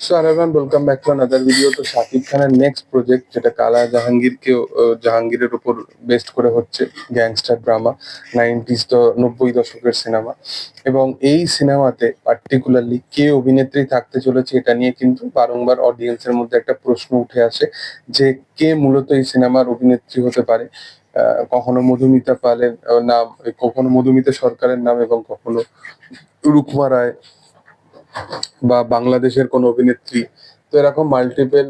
So আরেভান welcome back to video তো শাকিব খানের নেক্সট প্রজেক্ট যেটা কালা জাহাঙ্গীরকে জাহাঙ্গীরের উপর বেস্ট করে হচ্ছে গ্যাংস্টার ড্রামা নাইনটিস তো নব্বই দশকের সিনেমা এবং এই সিনেমাতে পার্টিকুলারলি কে অভিনেত্রী থাকতে চলেছে এটা নিয়ে কিন্তু বারংবার অডিয়েন্সের মধ্যে একটা প্রশ্ন উঠে আসে যে কে মূলত এই সিনেমার অভিনেত্রী হতে পারে? কখনো মধুমিতা পালের নাম, কখনো মধুমিতা সরকারের নাম এবং কখনো রুকমা রায় বা বাংলাদেশের কোন অভিনেত্রী, তো এরকম মাল্টিপল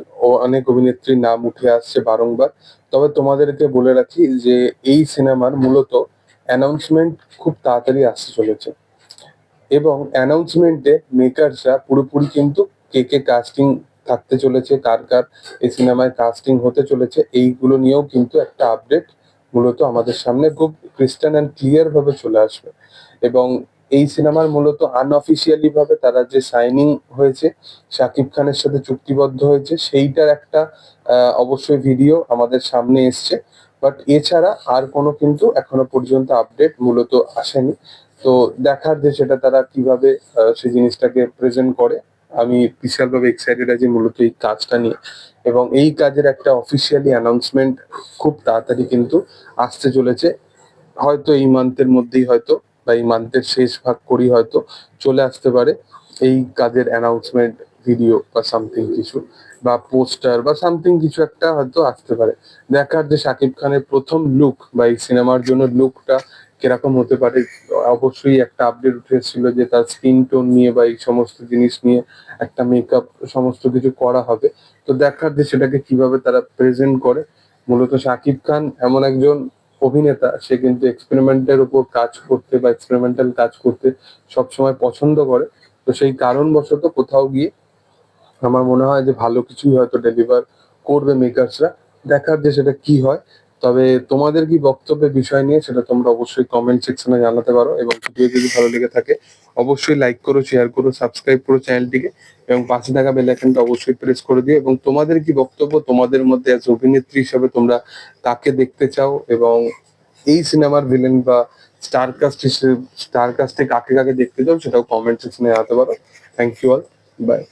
অনেক অভিনেত্রীর নাম উঠে আসছে বারংবার। তবে তোমাদেরকে বলে রাখি যে, এই সিনেমার মূলত অ্যানাউন্সমেন্ট খুব তাড়াতাড়ি আসতে চলেছে। এবং অ্যানাউন্সমেন্টে মেকারসরা পুরোপুরি কিন্তু কে কে কাস্টিং থাকতে চলেছে, কার কার এই সিনেমায় কাস্টিং হতে চলেছে, এইগুলো নিয়েও কিন্তু একটা আপডেট মূলত আমাদের সামনে খুব ক্রিস্টান অ্যান্ড ক্লিয়ার ভাবে চলে আসবে। এবং এই সিনেমার মূলত আনঅফিসিয়ালি ভাবে তারা যে সাইনিং হয়েছে, শাকিব খানের সাথে চুক্তিবদ্ধ হয়েছে, সেইটার একটা অবশ্যই ভিডিও আমাদের সামনে এসছে। বাট এছাড়া আর কোনো কিন্তু এখনও পর্যন্ত আপডেট মূলত আসেনি। তো দেখার যে সেটা তারা কীভাবে সেই জিনিসটাকে প্রেজেন্ট করে, আমি বিশালভাবে এক্সাইটেড আছি মূলত এই কাজটা নিয়ে। এবং এই কাজের একটা অফিসিয়ালি অ্যানাউন্সমেন্ট খুব তাড়াতাড়ি কিন্তু আসতে চলেছে। হয়তো এই মান্থের মধ্যেই হয়তো বা এই মান্থের শেষ ভাগ করি হয়তো চলে আসতে পারে। এই কাজের অ্যানাউন্সমেন্ট ভিডিও বা সামথিং কিছু বা পোস্টার বা সামথিং কিছু একটা হয়তো আসতে পারে। দেখার যে শাকিব খানের প্রথম লুক বা এই সিনেমার জন্য লুকটা কীরকম হতে পারে, অবশ্যই একটা আপডেট উঠে এসেছিল যে তার স্কিন টোন নিয়ে বা এই সমস্ত জিনিস নিয়ে একটা মেকআপ সমস্ত কিছু করা হবে। তো দেখার যে সেটাকে কীভাবে তারা প্রেজেন্ট করে, মূলত শাকিব খান এমন একজন অভিনেতা, সে কিন্তু এক্সপেরিমেন্টের উপর কাজ করতে বা এক্সপেরিমেন্টাল কাজ করতে সবসময় পছন্দ করে। তো সেই কারণবশত কোথাও গিয়ে আমার মনে হয় যে ভালো কিছুই হয়তো ডেলিভার করবে মেকার্সরা দেখার যে সেটা কি হয় তবে তোমাদের কি বক্তব্যের বিষয় নিয়ে সেটা তোমরা অবশ্যই কমেন্ট সেকশনে জানাতে পারো এবং ভিডিও যদি ভালো লেগে থাকে, অবশ্যই লাইক করো শেয়ার করো সাবস্ক্রাইব করো চ্যানেলটিকে এবং পাশে থাকা বেল আইকনটা অবশ্যই প্রেস করে দিও এবং তোমাদের কি বক্তব্য তোমাদের মধ্যে অ্যাজ অভিনেত্রী হিসেবে তোমরা কাকে দেখতে চাও এবং এই সিনেমার ভিলেন বা স্টার কাস্ট হিসেবে স্টার কাস্টে কাকে কাকে দেখতে চাও সেটাও কমেন্ট সেকশনে জানাতে পারো। Thank you all by